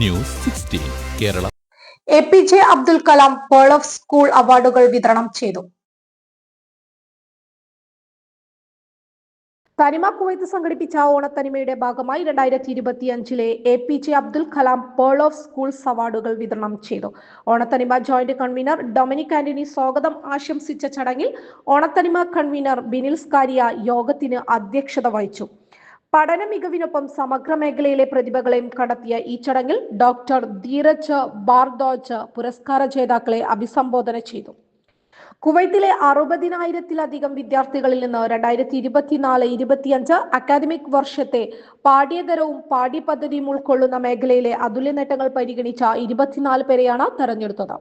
News sixteen Kerala. A P J Abdul Kalam pearl of school അവാർഡുകൾ വിതരണം ചെയ്തു. തനിമ കുവൈത്ത് സംഘടിപ്പിച്ച ഓണത്തനിമയുടെ ഭാഗമായി രണ്ടായിരത്തി ഇരുപത്തി അഞ്ചിലെ A P J Abdul Kalam pearl of schools അവാർഡുകൾ വിതരണം ചെയ്തു. ഓണത്തനിമ ജോയിന്റ് കൺവീനർ ഡൊമിനിക് ആന്റണി സ്വാഗതം ആശംസിച്ച ചടങ്ങിൽ ഓണത്തനിമ കൺവീനർ ബിനിൽസ് കാരിയ യോഗത്തിന് അധ്യക്ഷത വഹിച്ചു. പഠന മികവിനൊപ്പം സമഗ്ര മേഖലയിലെ പ്രതിഭകളെയും കണ്ടെത്തിയ ഈ ചടങ്ങിൽ ഡോക്ടർ ധീരജ് ബാർദോജ് പുരസ്കാര ജേതാക്കളെ അഭിസംബോധന ചെയ്തു. കുവൈത്തിലെ അറുപതിനായിരത്തിലധികം വിദ്യാർത്ഥികളിൽ നിന്ന് രണ്ടായിരത്തി ഇരുപത്തിനാല് ഇരുപത്തിയഞ്ച് അക്കാദമിക് വർഷത്തെ പാഠ്യേതരവും പാഠ്യപദ്ധതിയും ഉൾക്കൊള്ളുന്ന മേഖലയിലെ അതുല്യ നേട്ടങ്ങൾ പരിഗണിച്ച ഇരുപത്തിനാല് പേരെയാണ് തെരഞ്ഞെടുത്തത്.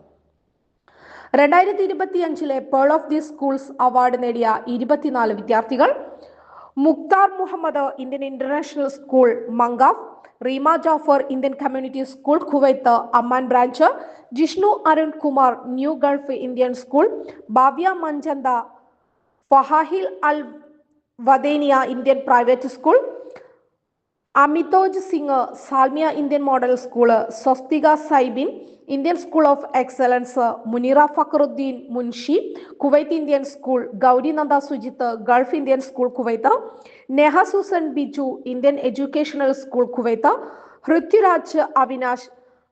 രണ്ടായിരത്തി ഇരുപത്തിയഞ്ചിലെ pearl of the schools award നേടിയ ഇരുപത്തിനാല് വിദ്യാർത്ഥികൾ Mukhtar Muhammad Indian international school Mangaf Reema Jafar Indian community school Kuwait Amman branch Jishnu Arun Kumar new Gulf Indian school Babiya Manchanda Fahaheel al Watanieh Indian private school Amitoj Singh Salmiya Indian model school Swastika Saibin Indian school of excellence Muneera Fakruddin Munshi Kuwait Indian school Gauri Nanda Sujith Gulf Indian school Kuwait Neha Susan Biju Indian educational school Kuwait Hrithyuraj Avinash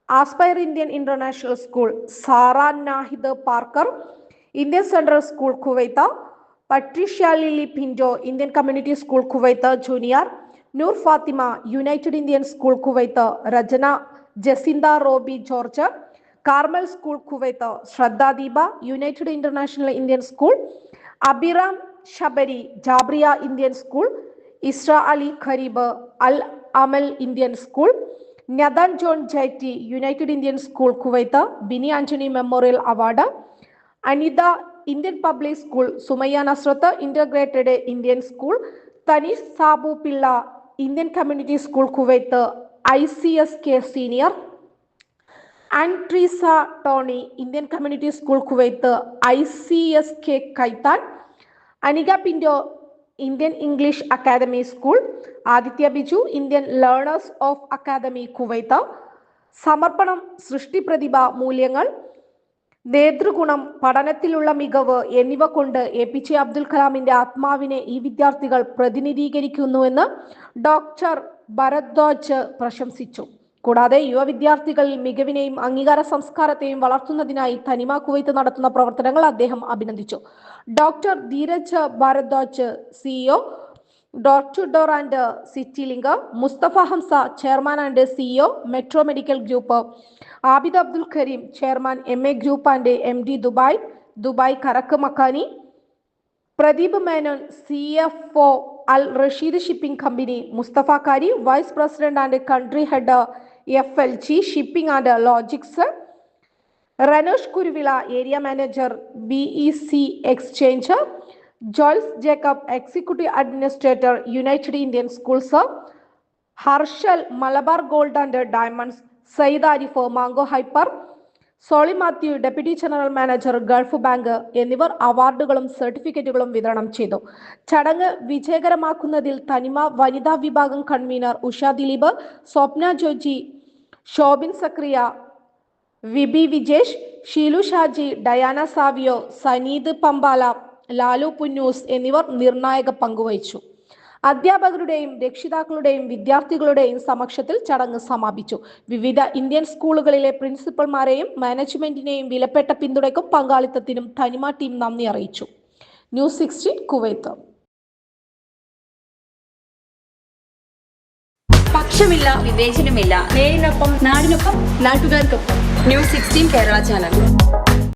aspire Indian international school Sara Nahid Parkar Indian central school Kuwait Patricia Lily Pinto Indian community school Kuwait junior Noor Fathima united Indian school Kuwait Rachana Jacintha Robi George Carmel school Kuwait Shraddhadeepa united international Indian school Abhiram Shabari Jabriya Indian school Isra Ali Khareeb al Amal Indian school Nadan John Jaity united Indian school Kuwait Bini Antony memorial award Anitha Indian public school Sumayya Nasrath integrated Indian school Tanish Sabu Pillai Indian community school Kuwait I C S K senior Andreesa Tony Indian community school Kuwait I C S K Khaitan Anika Pinto Indian English academy school Aditya Biju Indian learners of academy Kuwait സമർപ്പണം സൃഷ്ടി പ്രതിഭ മൂല്യങ്ങൾ നേതൃഗുണം പഠനത്തിലുള്ള മികവ് എന്നിവ കൊണ്ട് A P J Abdul കലാമിന്റെ ആത്മാവിനെ ഈ വിദ്യാർത്ഥികൾ പ്രതിനിധീകരിക്കുന്നുവെന്ന് ഡോക്ടർ ഭരദ്വാജ് പ്രശംസിച്ചു. കൂടാതെ യുവ വിദ്യാർത്ഥികളിൽ മികവിനെയും അംഗീകാര സംസ്കാരത്തെയും വളർത്തുന്നതിനായി തനിമ കുവൈത്ത് നടത്തുന്ന പ്രവർത്തനങ്ങൾ അദ്ദേഹം അഭിനന്ദിച്ചു. Doctor Dheeraj Bharadwaj CEO doctor door and city link Mustafa Hamza chairman and CEO metro medical group Abid Abdul Kareem chairman M A group and M D Dubai Dubai Karak Makani Pradeep Menon C F O al Rashid shipping company Mustafa Kari vice president and country head F L G shipping and logics Ranosh Kuruvila area manager B E C exchange Joyce Jacob executive administrator united Indian schools Harshal Malabar gold and diamonds Syed Arif Mango Hyper Soly Mathew deputy general manager Gulf bank എന്നിവർ അവാർഡുകളും സർട്ടിഫിക്കറ്റുകളും വിതരണം ചെയ്തു. ചടങ്ങ് വിജയകരമാക്കുന്നതിൽ തനിമ വനിതാ വിഭാഗം convener Usha Dileep Swapna Joji Shobin Zacharia Viby Vijesh Sheelu Shaji Diana Savio Saneed Pampala Lalu Punnoose എന്നിവർ നിർണായക പങ്കുവഹിച്ചു അധ്യാപകരുടെയും രക്ഷിതാക്കളുടെയും വിദ്യാർത്ഥികളുടെയും സമക്ഷത്തിൽ ചടങ്ങ് സമാപിച്ചു. വിവിധ ഇന്ത്യൻ സ്കൂളുകളിലെ പ്രിൻസിപ്പൽമാരെയും മാനേജ്മെന്റിനെയും വിലപ്പെട്ട പിന്തുണയ്ക്കും പങ്കാളിത്തത്തിനും തനിമ ടീം നന്ദി അറിയിച്ചു. News sixteen Kuwait. പക്ഷമില്ല വിവേചനമില്ല. നേരിനൊപ്പം നാടിനൊപ്പം നാട്ടുകാർക്കൊപ്പം. News sixteen Kerala channel.